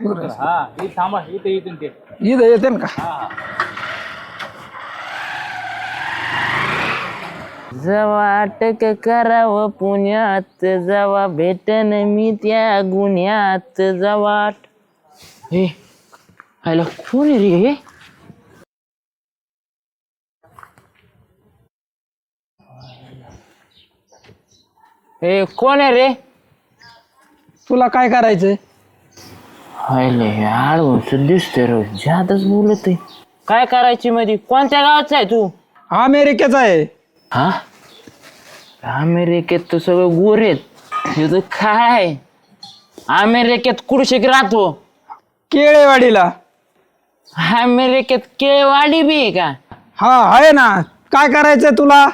हा थांबा इथे इथून ते इथं येते ना का जवा अटक करावं पुण्यात जवा भेटन मी त्या गुन्ह्यात जवा हे आयला कोण आहे रे हे हे कोण आहे रे तुला काय करायचंय हायले आडवून दिसतोय रोज जादच बोलत आहे काय करायची मध्ये कोणत्या गावाचा आहे तू? अमेरिकेचा आहे. हा? अमेरिकेत तर सगळं गोरेत तुझं काय अमेरिकेत कुडशिक राहतो. केळेवाडीला. अमेरिकेत केळवाडी बी आहे का? हा आहे ना. काय करायचंय तुला?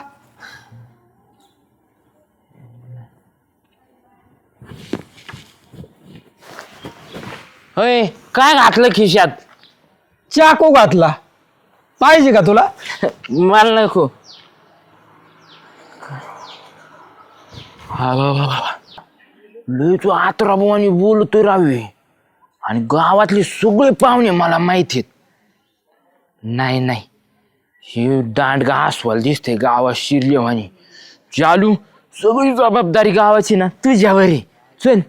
होय काय घातलं खिशात? चाकू घातला. पाहिजे का तुला? मला नको. हा वा वा. लय तू आतराबानी बोलतोय रावे. आणि गावातले सगळे पाहुणे मला माहीत आहेत. नाही नाही. हे दांडगा अस्वाल दिसते गावात शिरलेवानी. चालू सगळी जबाबदारी गावाची ना तुझ्यावर आहे. चल.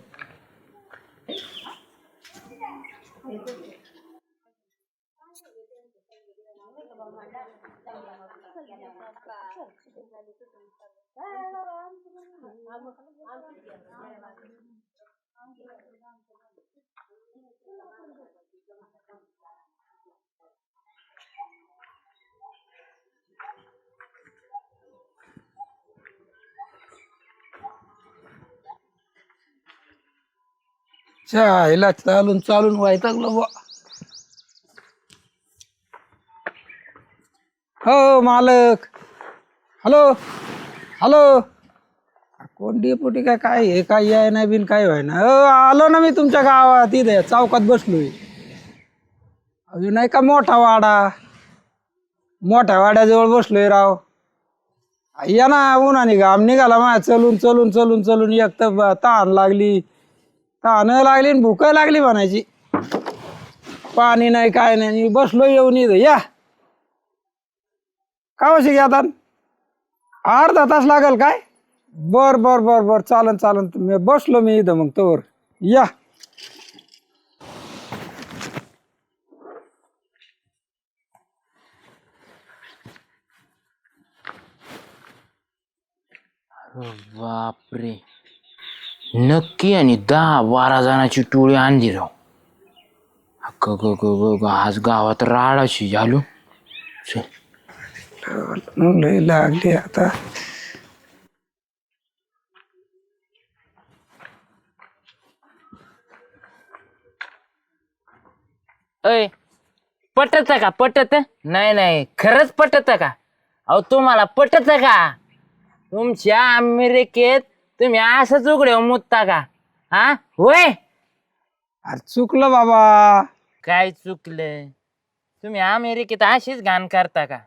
हिला चालून चालून व्हायचं बुवा. हो मालक. हॅलो. हॅलो. कोण डेपुटी काय काय हे काय याय नाही बिन काय व्हाय ना? हो आलो ना मी तुमच्या गावात इथे चौकात बसलोय. अजून नाही का मोठा वाडा? मोठ्या वाड्याजवळ बसलोय राव. या ना उन्हाने घाम निघाला माझ्या चलून चलून चलून चलून एक तर तहान लागली. तहान लागली आणि भूक लागली म्हणायची. पाणी नाही काय नाही बसलो येऊन इथं. या. का वशी घ्या अर्धा तास लागेल काय? बर बर बर बर. चालन चालन. मी बसलो मी इथं मग तोवर. या. बापरे. नक्की आणि दहा बारा जणांची टोळी आणली राव. ग ग ग ग ग, आज गावात राडाची झालो. चल. लय लागली आता अय पटत का? पटत? नाही नाही. खरंच पटत का? अहो तुम्हाला पटत का? तुमच्या अमेरिकेत तुम्ही असंच उघडे मुतता का? हा? होय? अरे चुकलं बाबा. काय चुकलं? तुम्ही अमेरिकेत अशीच घाण करता का?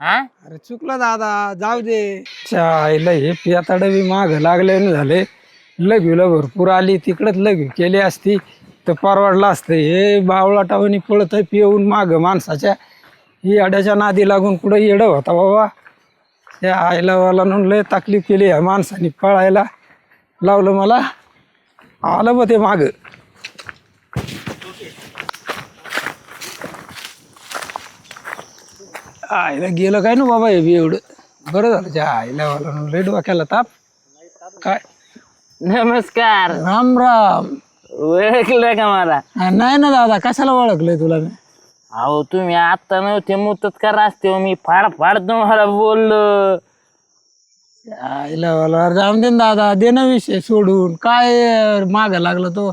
हा? अरे चुकलं दादा. जाऊ दे. चायला हे पियाताडवी माग लागले झाले. लघवीला भरपूर आली. तिकडच लघवी केली असती. तर परवडलं असतं. हे बावळाटावणी पळत आहे पिऊन माग माणसाच्या. ही अड्याच्या नादी लागून कुठं येडं होता बाबा. त्या आईला वाला म्हणून लय तकलीफ केली ह्या माणसाने पळायला. लावलं मला. आलं मग ते माग. आईला गेलं काय ना बाबा हे बी एवढं. बरं झालं त्या आईला वाला म्हणून लय डोक्याला ताप. काय? नमस्कार. राम राम. ओळखलं का मला? हा, नाही ना दादा कशाला ओळखलंय तुला मी? अहो तुम्ही आता नव्हते मुतत का रस्ते मी फाड फाड तुम्हाला बोललो. आईला वाला जाऊन दे ना दादा दे ना विषय सोडून. काय माग लागला तो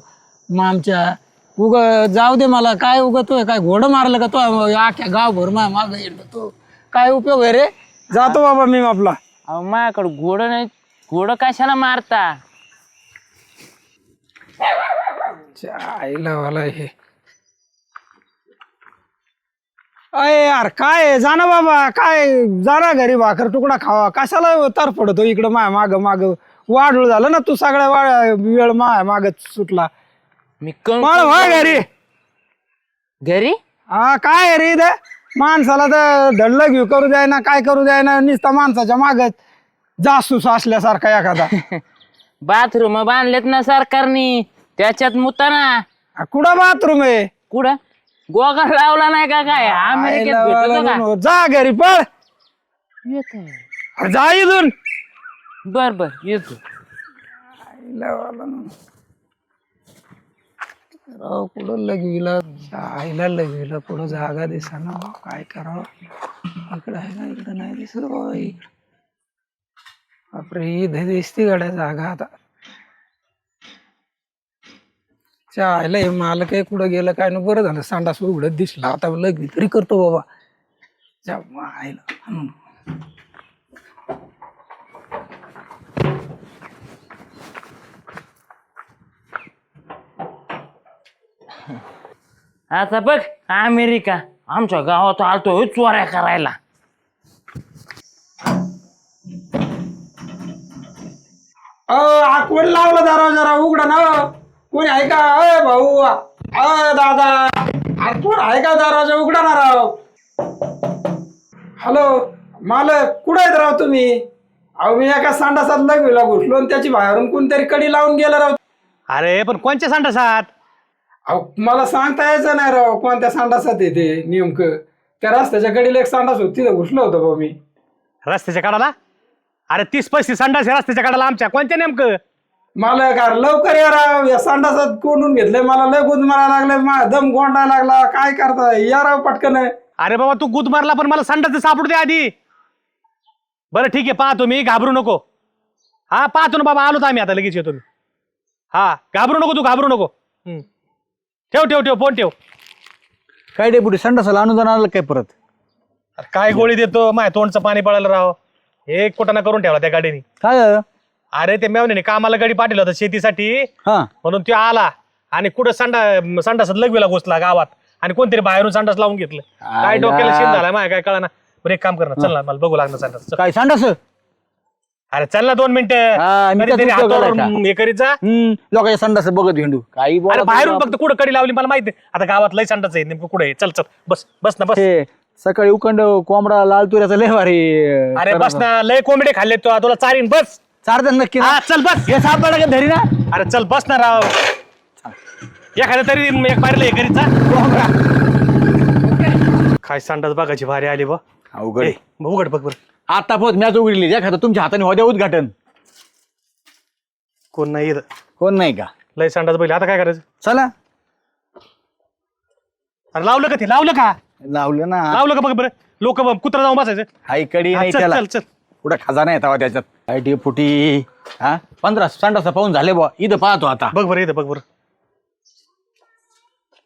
मामच्या? उग जाऊ दे मला काय उगतोय काय घोडं मारलं का तो? आख्या गावभर मा माग तो. काय उपयोग आहे रे? जातो बाबा मी आपला अहो माझ्याकडं घोडं नाही. घोडं कशाला मारता? आईला वाला हे अय यार काय आहे? जा ना बाबा काय जा ना घरी भाकर तुकडा खावा. कशाला तर पडतो इकडं माय माग माग? वाढूळ झालं ना तू सगळ्या वा वेळ माय माग सुटला. मी कण मला व्हा घरी. घरी? हा काय आहे रे इथे? माणसाला तर धडलं घेऊ करू द्याय ना काय करू द्याय ना नुसता माणसाच्या मागच जासूस असल्यासारखा एखादा. बाथरूम बांधलेत ना सरकारनी. त्याच्यात मुताना आ, कुठं बाथरूम आहे? कुठं? गोगा लावला नाही का काय? अमेरिकेत भेटतो का? म्हणून. जा घरी पळ. येतोय. अरे जा इथून. बर बर येतो. राव कुठं लगविला? आईला लगविला कुठं जागा दिसा ना काय करावं? इकडं आहे ना इकडं नाही दिसत बाबा इकडं. बापरे इथं दिसते गाड्या जागा आता. आईला हे मला काही कुठं गेलं काय ना बरं झालं. सांडास उघडत दिसला. आता लगवी तरी करतो बाबा. जा हम्म. आता बघ अमेरिका. आमच्या गावात आलतो चोऱ्या करायला. अ लावलं दारा जरा. उघडा ना. कोणी आहे का? अय भाऊ. अय दादा. अरे कोण आहे का दरवाजा उघडा ना राव. हॅलो मालक कुठं आहेत राव तुम्ही? अहो मी एका सांडासात लगविला घुसलो आणि त्याची बाहेरून कोणतरी कडी लावून गेला राव. अरे पण कोणच्या संडासात? अहो मला सांगता यायचं नाही राव कोणत्या सांडासात येते नेमकं. त्या रस्त्याच्या कडीला एक सांडास होती तिथं घुसलो होतो भाऊ मी. रस्त्याच्या कडाला? अरे तीस पस्तीस संडास आहे रस्त्याच्या कडाला आमच्या. कोणत्या नेमकं? मालक अरे लवकर या राव या संडासात कोंडून घेतलंय. मला लय गुद मारा लागलाय. मा दम गोंडा लागला. काय करताय? या राव पटकन. अरे बाबा तू गुद मारला पण मला संडास सापडू दे आधी. बरं ठीक आहे पाहतो मी. घाबरू नको. हा पाहतो ना बाबा आलो तर आम्ही आता लगेच येतो मी. हा घाबरू नको तू घाबरू नको. हम्म. ठेव ठेव ठेव फोन ठेव. काय डेपुटी संडासाला अनुदान आलं काय परत? अरे काय गोळी देतो? माय तोंडचं पाणी पडायला राव. हे कोटाना करून ठेवला त्या गाडीने. काय झालं? अरे ते मेवण्याने कामाला गाडी पाठवलं होतं शेतीसाठी. हा. म्हणून तो आला आणि कुठं संडा संडासात लगविला घुसला गावात. आणि कोणतरी बाहेरून संडास लावून घेतलं. काय. डोक्याला शेत झाला माय काय कळना. बरं एक काम कर ना चल ना मला बघू लागणार संडास. चल. काय संडास? अरे चल ना दोन हा, मिनिटं मी करायचा. हे करीत जा. लोकांच्या संडास बघत भेंडू काही अरे बाहेरून फक्त कुठं कडी लावली मला माहिती. आता गावात लय संडास आहे नेमकं कुठे चल चल बस बस ना बस. हे सकाळी उखंड कोंबडा लाल तुऱ्याचा लय भारी अरे बस ना लय कोंबडे खाल्ले तो तुला चारीन बस. चारजण नक्की ना? हा चल बस. हे सापडा का धरी ना? अरे चल बस ना राव. एखाद्या तरी एक पाहिलं हे करीत जा काय संडास बघायची भारी आली बा. अवघड. आहे. उघड बघ बरं. आता पोत मॅच उघडली द्या खाता तुमच्या हाताने होद्या उद्घाटन. कोण नाही येत कोण नाही का? लय संडास बैल आता काय करायचं? चला. अरे लावलं का ते? लावलं का? लावलं ना. लावलं का बघ बरं? लोक कुत्रा जाऊन बसायचं. हाई कडी हा, नाही चल त्याला. चल चल. कुठं खजाना येतावा त्याच्यात? काय डेपुटी हा? पंधरा संडासा पाहून झाले बुवा. इथं पाहतो आता. बघ बरं इथं बघ बरं.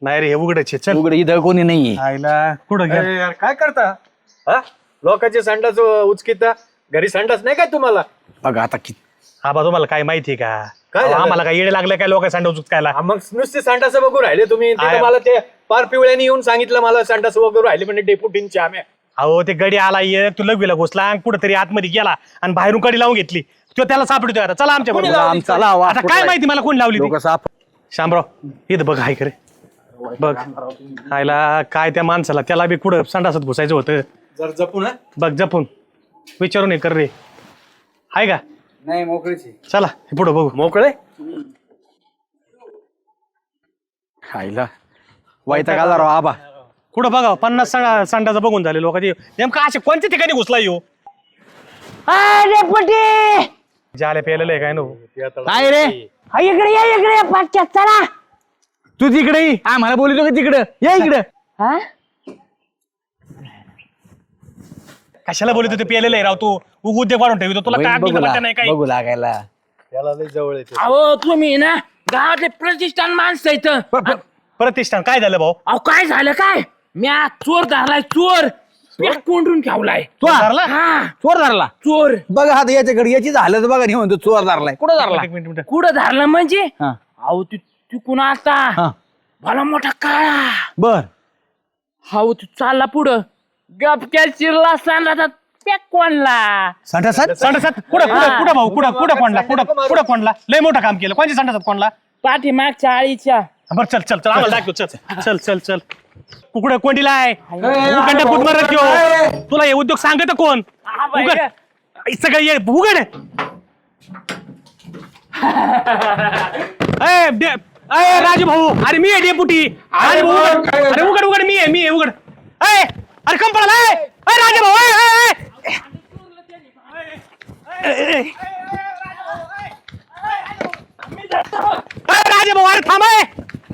नाही रे हे उघडायचे चल. उघड इथं कोणी आईला. कुठं? अरे यार काय करता? हा? लोकांचे संडास उचकिता घरी संडास नाही काय तुम्हाला? बघा आता किती हा बा तुम्हाला काय माहिती का? काय झालं? आम्हाला काय येडे लागले काय लोक संडास उचकायला? हा, मग नुसते संडास बघू राहिले तुम्ही. तिथं आहे. मला ते पार पिवळ्याने येऊन सांगितलं मला संडास वगैरे राहिले म्हणजे डेपुटींची आम्ही. अहो ते गडी आला ये तू लगविला घुसला कुठेतरी आतमध्ये गेला आणि बाहेरून कडी लावून घेतली. तो त्याला सापडतोय आता. चला आमच्या बरोबर. आमचा लावा आता काय माहिती मला कोण लावली ती? लोक साप शामराव इथं बघ हाय करे बघ. आयला काय त्या माणसाला? त्याला बी कुठं संडासात घुसायचं होतं? जर जपून हा. बघ जपून. विचारून हे कर रे. हाय का? नाही मोकळीची चला हे पुढं बघू. मोकळे? खायला वाईटा आला राव आबा. कुठं बघा पन्नास संडा संडाचं बघून झाले लोकांची नेमकं असे कोणत्या ठिकाणी घुसला येऊ अरे पटे जाले प्यायलेलं आहे काय नो? काय रे? इकडे या इकडे पाठच्या चला. तू तिकडे ये. आम्हाला बोलतो का तिकडं. या इकडं. हा? कशाला बोलत होते प्यायलेलं आहे राव तू? उग उद्योग वाढून ठेवतो. तुला काय बघू बघू ला- नाही काय बघू लागायला. त्याला लय जवळ येते. अहो तुम्ही ना गावातले प्रतिष्ठान माणसं इथं प- प- प्रतिष्ठान काय झालं भाऊ? अहो काय झालं काय? मी आज चोर धरलाय चोर. कोंडून ठेवलाय. चोर धरला? हा. चोर धरला? चोर. बघा आता याच्याकडे याची झालं तर बघा नाही म्हणतो चोर धरलाय. कुठं धरला? एक मिनिट मिनिट. कुठं धरलं म्हणजे? हा. अहो तू तिकून आता. हा. भला मोठा काळा. बर. हाऊ तू चालला पुढं. गपक्या चिरला सांडला पॅक कोणला संडासात संडासात कुठं कुठं कुठं भाऊ कुठं कुठं कोणला कुठं कुठं कोणला लय मोठं काम केलं. कोणत्या संडासात कोणला पाठीमागच्या आळीच्या. बरं चल चल चल आम्हाला दाखव चल चल चल चल. कुकडं कोंडीला आहे त्यो. आहे. तुला हे उद्योग सांगत कोण उघड सगळं ये उघड ए, डे- ए, राजू भाऊ अरे मी आहे डेपुटी अरे उघड. अरे उघड उघड मी आहे मी आहे उघड ए अरे कम पडला ए ए, राजू भाऊ ए, ए, ए. ए, ए. ए, राजू भाऊ अरे थांब ए.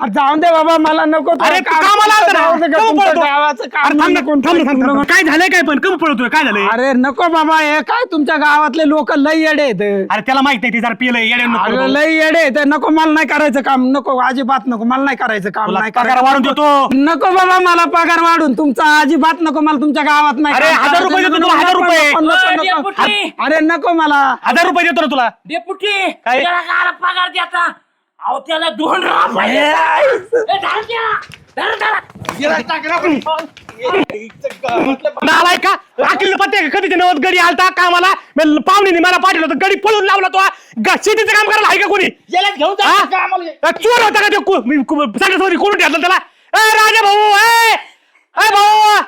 अरे, जाऊन दे बाबा मला नको तो अरे काम- कामाला आलता ना जाऊ दे का कम तुमच्या पळतो गावाचं अरे काम थांब ना, नको थांब ना, थांब ना. काय झालंय काय पण कम पळतोय काय झालंय अरे नको बाबा हे काय तुमच्या गावातले लोक लई येडे आहेत अरे त्याला माहीत नाही ते जरा पिलंय येड्या नको अरे करू. लई येडे आहेत नको मला नाही करायचं काम नको अजिबात नको मला नाही करायचं काम तुला नाही पगार करायचं. वाढून देतो नको बाबा मला पगार वाढून तुमचा अजिबात नको मला तुमच्या गावात नाही अरे, काम हजार रुपये. देतो तुला, हजार नको, रुपये. नको, नको, अरे, नको. डेपुटी. अरे नको मला हजार रुपये देतो ना तुला डेपुटी काय? त्याला काय पगार द्यायचा अहो त्याला दोन राम पाहिजे. ए, धर त्याला. धर, धर. नालाय का अखिल पत्ते कधी नवत गडी आलता कामाला? मी पाहुणे मला पाठवलं होतं गडी पळून लावला तो ग- शेतीचं काम करायला आहे का कोणी? हा? अ, चोर होता का ते कु- मी कु- संडासमध्ये कोणून ठेवलं त्याला? ए राजा भाऊ ए! ए भाऊ!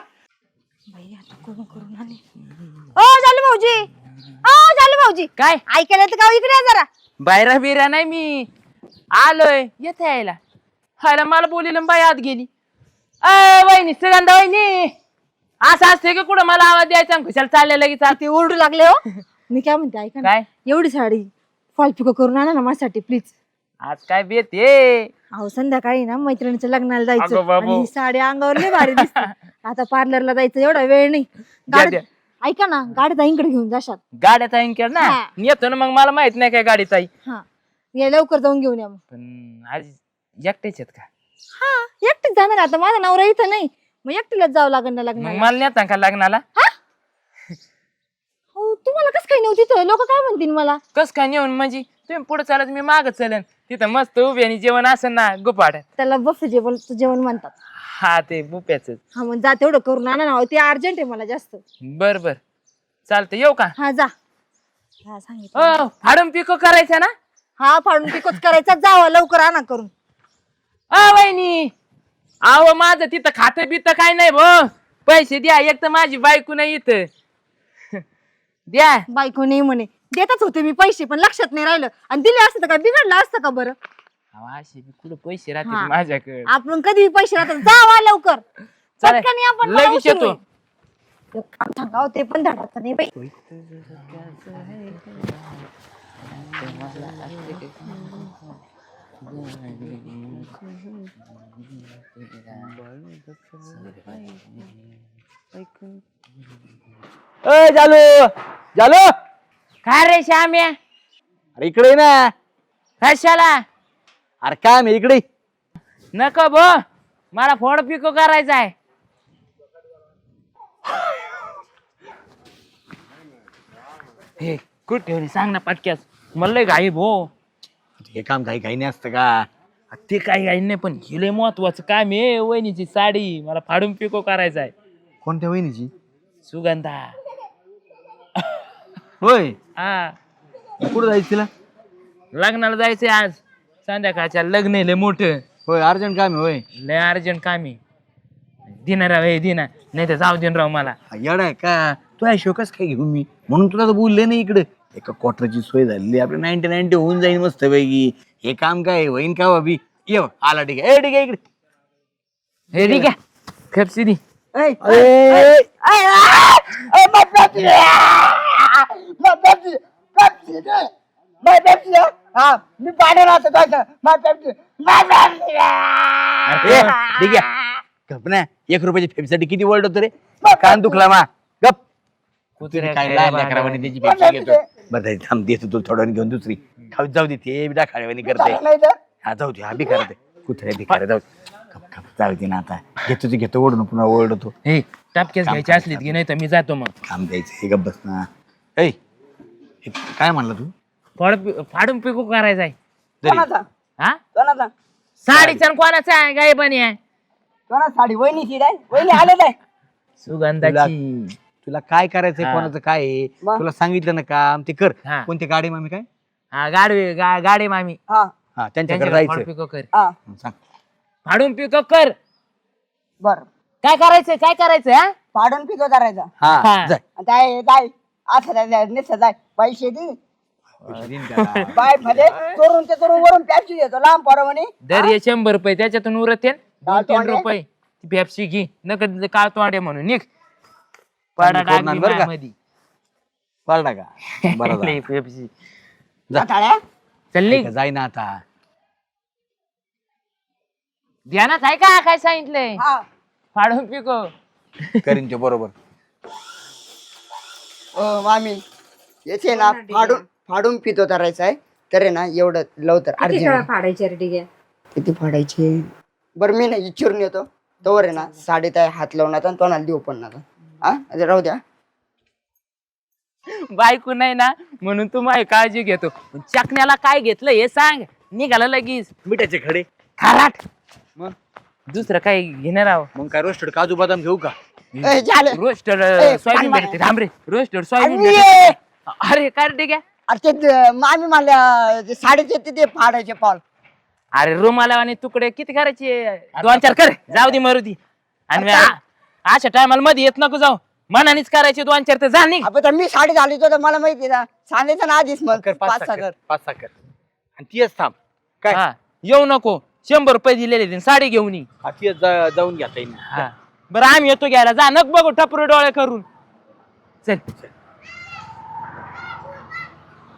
ओ झालं भाऊजी. ओ झालं भाऊजी. काय? ऐकायला तर गाव इकडे या जरा. बायरा बिरा नाही मी. आलोय. येते यायला. खायला मला बोलिलं बाई आत गेली. अय वहिनी सुगंधा वहिनी. असं असते की कुठं? मला आवाज द्यायचा आणि खुशाल चालले लगेच आत. ते ओरडू लागले हो. मी काय म्हणते ऐका ना. काय? एवढी साडी फॉल पिको करून आणा ना माझ्यासाठी प्लीज. आज काय बेत ये अहो संध्याकाळी ना मैत्रिणीच्या लग्नाला अगं जायचं बाबू. आणि ही साडी अंगावर लय भारी दिसते. आता पार्लरला जायचं एवढा वेळ नाही. द्या, गाडीत ऐका ना गाडीत आईकडे घेऊन जाशात. गाड्या ताईन केलं ना? हा. येतो ना मग मला माहीत नाही काय गाडी ताई. हा. या लवकर जाऊन घेऊन या मग. पण आज एकटेच आहेत का? हा एकटीच जाणार आता. माझा नवरा इथं नाही. मग एकटीलाच जावं लागेल ना मग लग्नाला. मला नेता का लग्नाला? हो? तुम्हाला कसं काही नव्हती तिथं लोक काय म्हणतील मला? कस काय नेऊन म्हणजे? तुम्ही पुढे चालत मी माग चलन. तिथं मस्त उभी आणि जेवण असेल ना गुपाड. त्याला बफ जेवण जेवण म्हणतात. हा ते बुप्याच. हा मग जा तेवढं करून आणा ना. ते अर्जंट आहे मला जास्त. बर बर. चालतं येऊ का? हा जा. हा सांगितलं. ओ फाडून पिको करायचं ना? हा फाडून पिकोच करायचा जावा लवकर आणा करून. अ वहिनी अहो माझं तिथं खातं बित काय नाही भो. पैसे द्या एक तर माझी बायको नाही इथं. द्या. बायको नाही म्हणे. देतच होते मी पैसे पण लक्षात नाही राहिलं. आणि दिले असतं तर काय बिघडलं असतं का बरं? अहो, असे बी कुठं पैसे राहते हा. माझ्याकडे. आपण कधी पैसे राहतात. जावा लवकर. चालेल. पटकन या पण मला लगेच उशीर येतो. होईल. एक काम सांगा ते पण धडाचं नाही बाई. अय झालो झालो काय रे श्याम्या अरे इकडे ये ना. कशाला? अरे काय मी इकडे? नको भो मला फोड पिको करायचा आहे. हे कुठे ठेवली? सांग ना पटक्यास मला लय घाई भो हे काम काही काही नाही असतं का? ते काही काही नाही पण हे लय महत्वाचं काम आहे वहिनीची साडी. मला फाडून पिको करायचा आहे. कोणत्या वहिनीची? सुगंधा. होय. हा. कुठं जायचं तिला? लग्नाला जायचंय आज. संध्याकाळच्या लग्न आहे लय मोठं. होय अर्जंट काम आहे होय. लय अर्जंट काम आहे. दिना राव हे दिना. नाही तर जाऊ देन राव मला. हा, येडा आहे का? तू आहे शोकस काय घेऊ मी? म्हणून तुला तर बोलले नाही इकडे. एका क्वार्टरची सोय झालेली आपल्या नाईन्टी नाईन्टी होऊन जाईल मस्त पैकी हे काम काय होईन का बाबी ये बघ, आला ठीक आहे. ए ठीक आहे इकडे. हे ठीक आहे. खर्ची दी. ए, ठीक आहे. गप ना. एक रुपयाच्या फेपसाठी किती वर्ड होतो रे? कान दुखला मा. गप. कुत्र्या काय खायला लहान लेकरावानी त्याची पेप्सी घेतो बरं जाऊ दे, थांब देतो तुला थोड्या वेळाने घेऊन दुसरी. खाऊ जाऊ दे ते बिडा खाड्यावानी करते. हा जाऊ दे हा बी करते कुत्र्या बी जाऊ दे. गप गप जाऊ दे ना आता. घेतो ते घेतो ओढून पुन्हा ओरडतो हे टापक्यास घ्यायची असलीत की नाही तर मी जातो मग. काम द्यायचं हे गप बस ना. ऐ हे काय म्हणला तू? फड फाडून पिको करायचा आहे. हा? साडीचा न कोणाचा आहे? गाय बनी आहे साडी? वहिनीची नाही वहिनी आले नाही सुगंधाची. तुला काय करायचंय हा. कोणाचं काय आहे? वा. तुला सांगितलं ना काम ते कर. हा. कोणती गाडी मामी काय? हा गाडी गा- गाडी मामी. हा. हा त्यांच्याकडे त्यांच्याकडे फाडून जायचं पिको कर. हा. सांग. फाडून पिको कर. बर. काय करायचंय काय करायचंय हा? फाडून पिको करायचा. हा हा. जाय. जाय जाय. असं जाय, जाय निसं जाय. पैसे दे. बायमध्ये चोरून ते चोरून वरून पॅप्सी देतो लांब पोरं म्हणे. दर ये शंभर रुपये त्याच्यातून उरत येन दोन तीन तोंडे? रुपये. ती पेप्सी घे. नकद काळ तोंडे म्हणून निघ. बरं का? पारडा का बरं झालं. पेप्सी. जा. टाळ्या चल निघ. जाय ना आता. ध्यानात आहे का? काय सांगितलंय? हा. फाडून पिको. करीन ते बरोबर. ओ मामी येते ना फाडून फाडून पितो करायचं आहे तर आहे ना एवढं लवकर अर्जंट. फाडायचे रे ठीक आहे किती फाडायचे? बरं मी ना इच्छून येतो तोवर आहे ना साडीत आहे हात लावून आता तोंडाला देऊ पण नका हा आता राहू द्या. बायको नाही ना म्हणून तू माझी काळजी घेतो. चकण्याला काय घेतलं हे सांग. निघाला लगेच. मिठाचे खडे. खाराट. मग? दुसरं काय घेणार आहो? मग काय रोस्टेड काजू बदाम घेऊ का? ए, झालं. ए, सोयाबीन भेटते. थांब रे रोस्टर सोयाबीन अरे, भेटते. अरे काय रे ठीक आहे अरे ते द- मामी मला ते साडीचे ते ते फाडायचे पाल. अरे रुमाला आणि तुकडे किती करायचे? दोन चार कर. जाऊ दे मारुती आणि अशा टायमाला मध्ये येत नको जाऊ. मनानेच करायचे दोन चार तर जा निघ. आपण तर मी साडी घाली तर मला माहिती ना सांगायचं ना आधीच मग. कर पाच साखर पाच साखर आणि तीच थांब. काय? हा. येऊ नको. शंभर रुपये दिलेले ते साडी घेऊन ये. हा तीच जा- जाऊन घेता येईल हा. बरं आम्ही येतो घ्यायला. जा नक बघू टपरू डोळे करून. चल.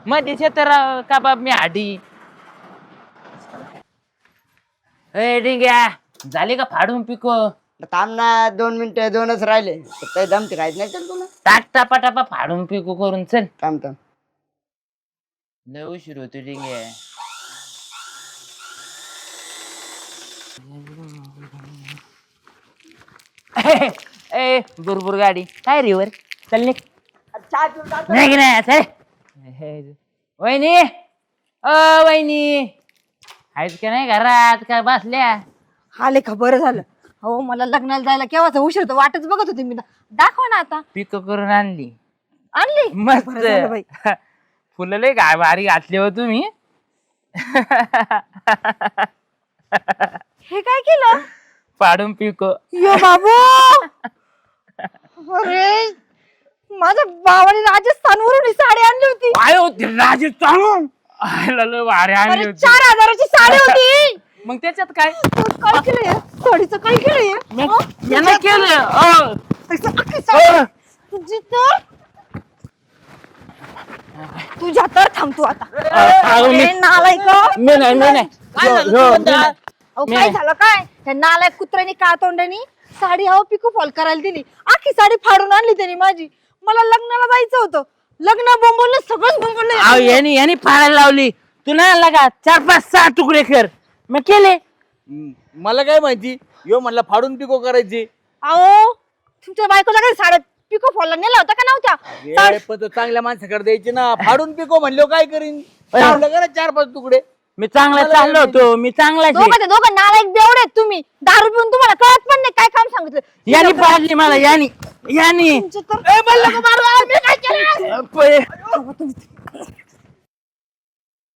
मध्ये तर कबाब मी हाडी? ए डिंग्या झाली का फाडून पिको? थांब ना दोन मिनिटं दोनच राहिले. तर काही दमते काहीच नाही चल तुला टाक टापा टापा फाडून पिको करून चल. थांब थांब. लय उशीर होतो डिंग्या ए बुरबुर गाडी. काय रिवर चल निघ. चहा पिऊन टाक. नाही नाही चल वहिनी. अ वहिनी. आहेत का नाही घरात? का बसल्या? आले का? बरं झालं. हो मला लग्नाला जायला केव्हाच उशीर तर वाटच बघत होती मी दाखव ना आता. पिक करून आणली. आणली? मस्त. बरं झालं बाई. फुलं लय काय भारी घातले हो तुम्ही. हे काय केलं? पाडून पिको. यो बाबू! अरे माझ्या भावाने राजस्थानवरून ही साडी आणली होती. काय होती? राजे चालून आयला लय भारी आणली अरे होती. चार हजाराची साडी होती. मग त्याच्यात काय काय केलं हे? साडीचं काय केलं हे? अं? यानं केलं अ. तसं अख्खी साडी. तुझी तर तुझ्या तर थांबतो आता अहो, मी- अरे नालायक मी नाही मी नाही काय झालं हो, हो, तुझं मी तर? नाही. अहो, मी काय नाही. झालं काय त्या नालायक कुत्र्यानी का तोंडानी साडी अहो पिको फॉल करायला दिली आखी साडी फाडून आणली त्यांनी माझी मला लग्नाला जायचं होतं लग्न बोंबवलं सगळंच अहो बोंबवलं यांनी यांनी फाडायला लावली तू नाही लागा चार पाच सहा तुकडे कर मग केले. मला काय माहिती? यो म्हणला फाडून पिको करायची. अहो तुमच्या बायकोला काही साड्या पिको फॉलला नेला होता का नव्हत्या? अरे, पण तो चांगल्या माणसाकडे द्यायची ना. फाडून पिको म्हणलो काय करीन? का ना चार पाच तुकडे. मी चांगला चाललो होतो मी चांगलाच आहे. दोघं दोघं नालायक बेवडे आहेत तुम्ही. दारू पिऊन तुम्हाला कळत पण नाही काय काम सांगितलं. यांनी पाडली मला यांनी यांनी. तुमचं तर- ए, मला नको मारू, आ, मी काय केलं?